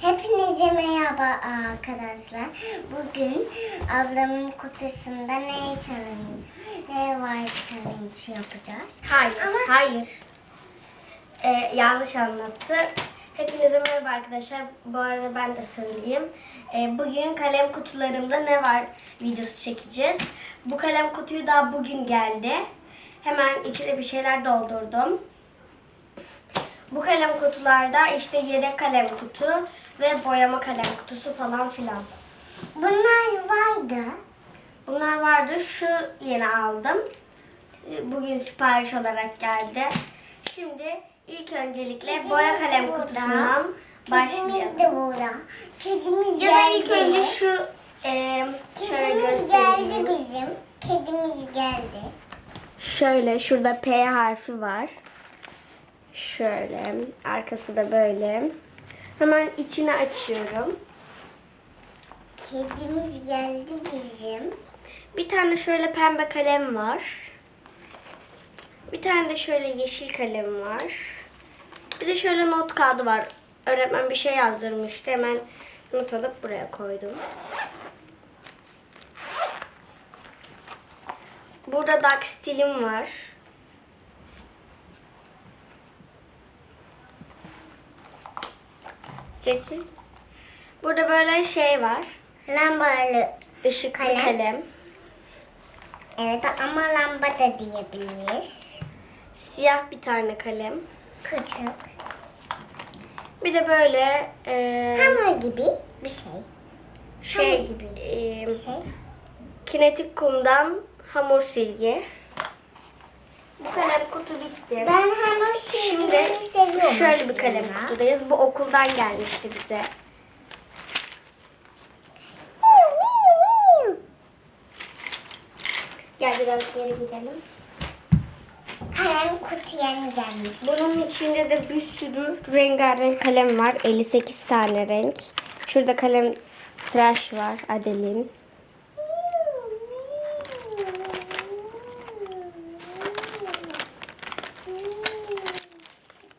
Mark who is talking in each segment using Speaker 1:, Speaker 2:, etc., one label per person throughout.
Speaker 1: Hepinize merhaba arkadaşlar. Bugün ablamın kutusunda ne challenge, ne var challenge yapacağız.
Speaker 2: Hayır,
Speaker 1: Ama-
Speaker 2: hayır. Ee, yanlış anlattı. Hepinize merhaba arkadaşlar. Bu arada ben de söyleyeyim. Ee, bugün kalem kutularımda ne var videosu çekeceğiz. Bu kalem kutuyu daha bugün geldi. Hemen içine bir şeyler doldurdum. Bu kalem kutularda işte yedek kalem kutu ve boyama kalem kutusu falan filan.
Speaker 1: Bunlar vardı.
Speaker 2: Bunlar vardı. Şu yeni aldım. Ee, Bugün sipariş olarak geldi. Şimdi ilk öncelikle
Speaker 1: Kedimiz
Speaker 2: boya kalem
Speaker 1: burada.
Speaker 2: kutusundan
Speaker 1: Kedimiz
Speaker 2: başlayalım.
Speaker 1: de burada. Kedimiz
Speaker 2: Ya da
Speaker 1: geldi.
Speaker 2: ilk önce şu e,
Speaker 1: Kedimiz geldi bizim. Kedimiz geldi.
Speaker 2: Şöyle şurada P harfi var. Şöyle arkası da böyle. Hemen içini açıyorum.
Speaker 1: Kedimiz geldi bizim.
Speaker 2: Bir tane şöyle pembe kalem var. Bir tane de şöyle yeşil kalem var. Bir de şöyle not kağıdı var. Öğretmen bir şey yazdırmıştı. Hemen not alıp buraya koydum. Burada dakstilim var. Çekil. Burada böyle şey var.
Speaker 1: Lambalı.
Speaker 2: Işıklı
Speaker 1: Kalem.
Speaker 2: kalem.
Speaker 1: Evet ama lamba da diyebiliriz.
Speaker 2: Siyah bir tane kalem.
Speaker 1: Küçük.
Speaker 2: Bir de böyle e,
Speaker 1: Hamur gibi bir şey.
Speaker 2: şey
Speaker 1: hamur gibi.
Speaker 2: e,
Speaker 1: Bir şey.
Speaker 2: kinetik kumdan hamur silgi. Bu kalem kutu bitti.
Speaker 1: Ben hamur
Speaker 2: Şimdi
Speaker 1: şeyleri seviyorum
Speaker 2: şöyle bir kalem
Speaker 1: aslında.
Speaker 2: kutudayız. Bu okuldan gelmişti bize. Gel biraz geri gidelim.
Speaker 1: Kalem kutu yeni gelmiş.
Speaker 2: Bunun içinde de bir sürü rengarenk kalem var. 58 tane renk. Şurada kalem tıraş var Adel'in.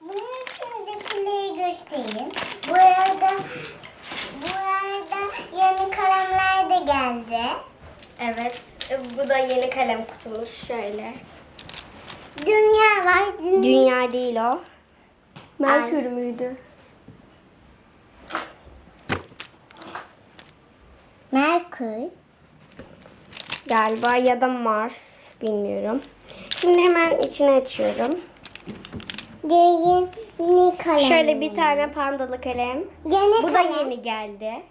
Speaker 1: Bunun içindekileri göstereyim. Bu arada bu arada yeni kalemler de geldi.
Speaker 2: Evet. Bu da yeni kalem kutumuz şöyle.
Speaker 1: Dünya var. Dünya.
Speaker 2: Dünya değil o.
Speaker 1: Merkür
Speaker 2: Merkür müydü?
Speaker 1: Merkür.
Speaker 2: Galiba ya da Mars. Bilmiyorum. Şimdi hemen içini açıyorum.
Speaker 1: Yeni kalem.
Speaker 2: Şöyle bir tane pandalı kalem.
Speaker 1: Yeni
Speaker 2: Bu da
Speaker 1: kalem.
Speaker 2: yeni geldi.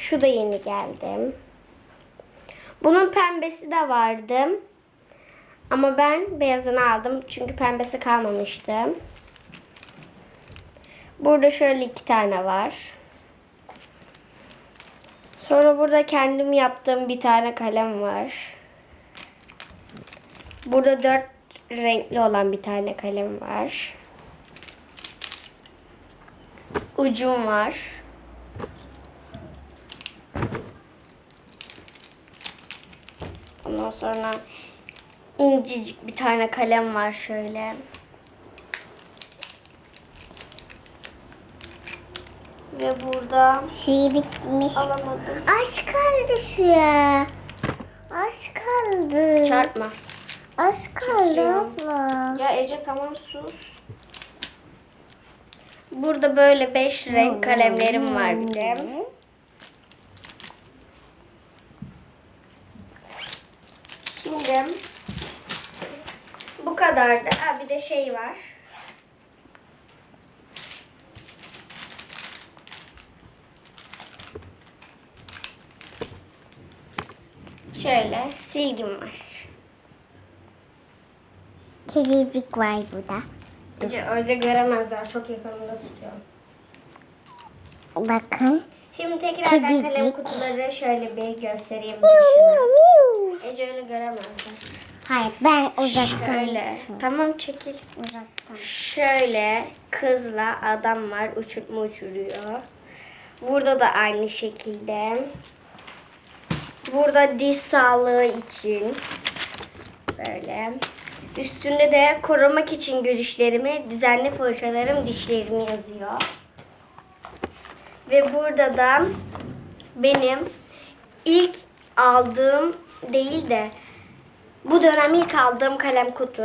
Speaker 2: Şu da yeni geldi. Bunun pembesi de vardı. Ama ben beyazını aldım çünkü pembesi kalmamıştı. Burada şöyle iki tane var. Sonra burada kendim yaptığım bir tane kalem var. Burada dört renkli olan bir tane kalem var. Ucum var. Ondan sonra incecik bir tane kalem var şöyle. Ve burada
Speaker 1: Suyu bitmiş.
Speaker 2: alamadım.
Speaker 1: Aç kaldı suya. Aç kaldı.
Speaker 2: Çarpma.
Speaker 1: Aç kaldı abla.
Speaker 2: Ya Ece tamam sus. Burada böyle beş renk kalemlerim var bir de. Şimdi bu kadardı. Ha, bir de şey var. Şöyle silgim var.
Speaker 1: Kedicik var burada.
Speaker 2: Ece öyle göremezler. Çok yakınında tutuyorum.
Speaker 1: Bakın.
Speaker 2: Şimdi tekrardan kalem
Speaker 1: Kedicik.
Speaker 2: kutuları şöyle bir göstereyim. Dışına.
Speaker 1: miu miu.
Speaker 2: Ece öyle göremezler.
Speaker 1: Hayır ben uzaktan.
Speaker 2: Şöyle. Tamam çekil.
Speaker 1: Uzaktan.
Speaker 2: Şöyle kızla adam var uçurtma uçuruyor. Burada da aynı şekilde. Burada diş sağlığı için böyle. Üstünde de korumak için görüşlerimi, düzenli fırçalarım, dişlerimi yazıyor. Ve burada da benim ilk aldığım değil de bu dönem ilk aldığım kalem kutu.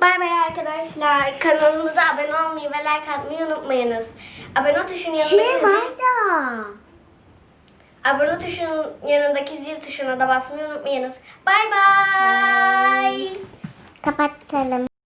Speaker 2: Bay bay arkadaşlar. Kanalımıza abone olmayı ve like atmayı unutmayınız. Abone tuşunun yanındaki
Speaker 1: Şey
Speaker 2: zil, abone tuşunun yanındaki zil tuşuna da basmayı unutmayınız. Bay bay.
Speaker 1: Kapatalım.